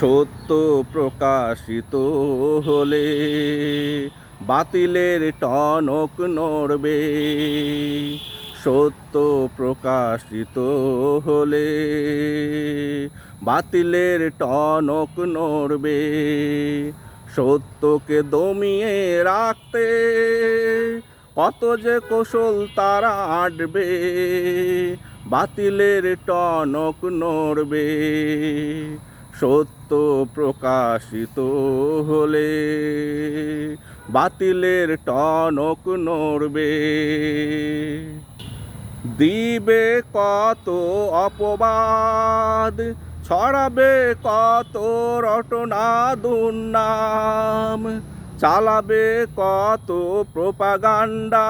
সত্য প্রকাশিত হলে বাতিলের টনক নড়বে। সত্য প্রকাশিত হলে বাতিলের টনক নড়বে। সত্যকে দমিয়ে রাখতে কত যে কৌশল তারা আটবে, বাতিলের টনক নড়বে। সত্য প্রকাশিত হলে বাতিলের টনক নড়বে। দিবে কত অপবাদ, ছড়াবে কত রটনা দুর্নাম চালাবে কত প্রপাগান্ডা,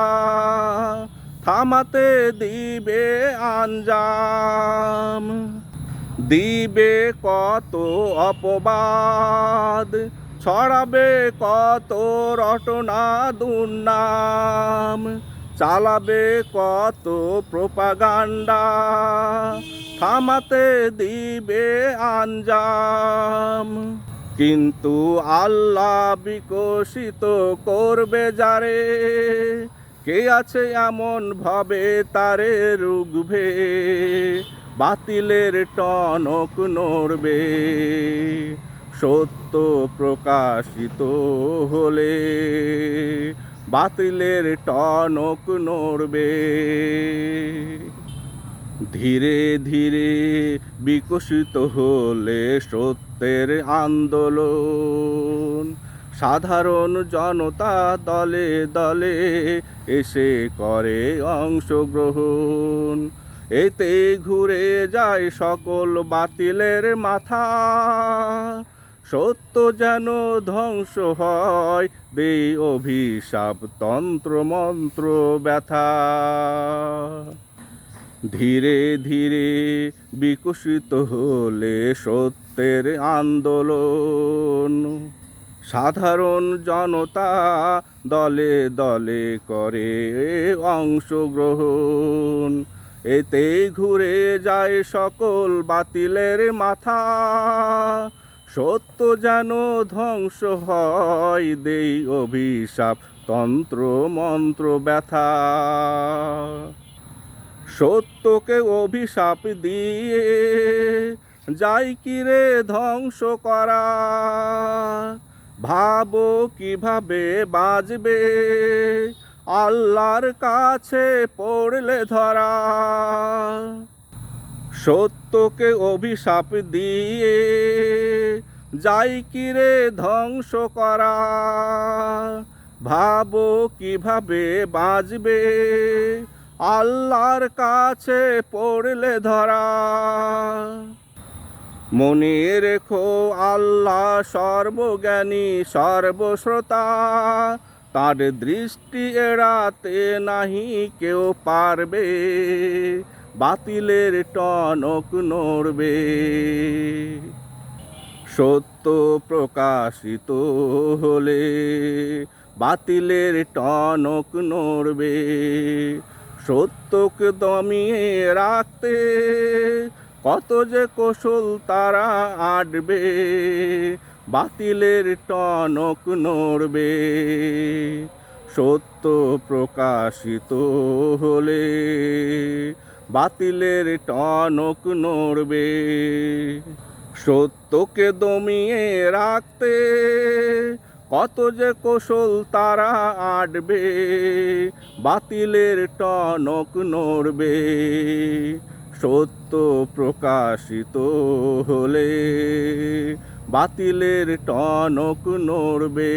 থামাতে দিবে আঞ্জাম। দিবে কত অপবাদ, ছড়াবে কত রটনা দুর্নাম, চালাবে কত প্রপাগান্ডা, থামাতে দিবে আঞ্জাম। কিন্তু আল্লাহ বিকশিত করবে যারে, কে আছে এমন ভাবে তারে রুগবে বাতিলের টনক নড়বে, সত্য প্রকাশিত হলে বাতিলের টনক নড়বে। ধীরে ধীরে বিকশিত হলে সত্যের আন্দোলন, সাধারণ জনতা দলে দলে এসে করে অংশগ্রহণ। এতে ঘুরে যায় সকল বাতিলের মাথা। সত্য যেন ধ্বংস হয় বে অভিশাপ, তন্ত্র, মন্ত্র, ব্যথা। ধীরে ধীরে বিকশিত হলে সত্যের আন্দোলন। সাধারণ জনতা দলে দলে করে অংশগ্রহণ। এতে ঘুরে যায় সকল বাতিলের মাথা। সত্য যেন ধ্বংস হয় দেই অভিশাপ, তন্ত্র, মন্ত্র, ব্যথা। সত্যকে অভিশাপ দিয়ে যাই কিরে ধ্বংস করা। ভাবো কীভাবে বাজবে আল্লাহর কাছে পড়লে ধরা। সত্যকে অভিশাপ দিয়ে যাই কিরে ধ্বংস করা। ভাবো কীভাবে বাজবে আল্লাহর কাছে পড়লে ধরা। মনে রেখো আল্লাহ সর্বজ্ঞানী, সর্বশ্রোতা। তার দৃষ্টি এড়াতে নাহি কেউ পারবে, বাতিলের টনক নড়বে। সত্য প্রকাশিত হলে বাতিলের টনক নড়বে, সত্যকে দমিয়ে রাখতে কত যে কৌশল তারা আটবে। বাতিলের টনক নড়বে, সত্য প্রকাশিত হলে বাতিলের টনক নড়বে, সত্যকে দমিয়ে রাখতে কত যে কৌশল তারা আটবে, বাতিলের টনক নড়বে, সত্য প্রকাশিত হলে বাতিলের টনক নড়বে।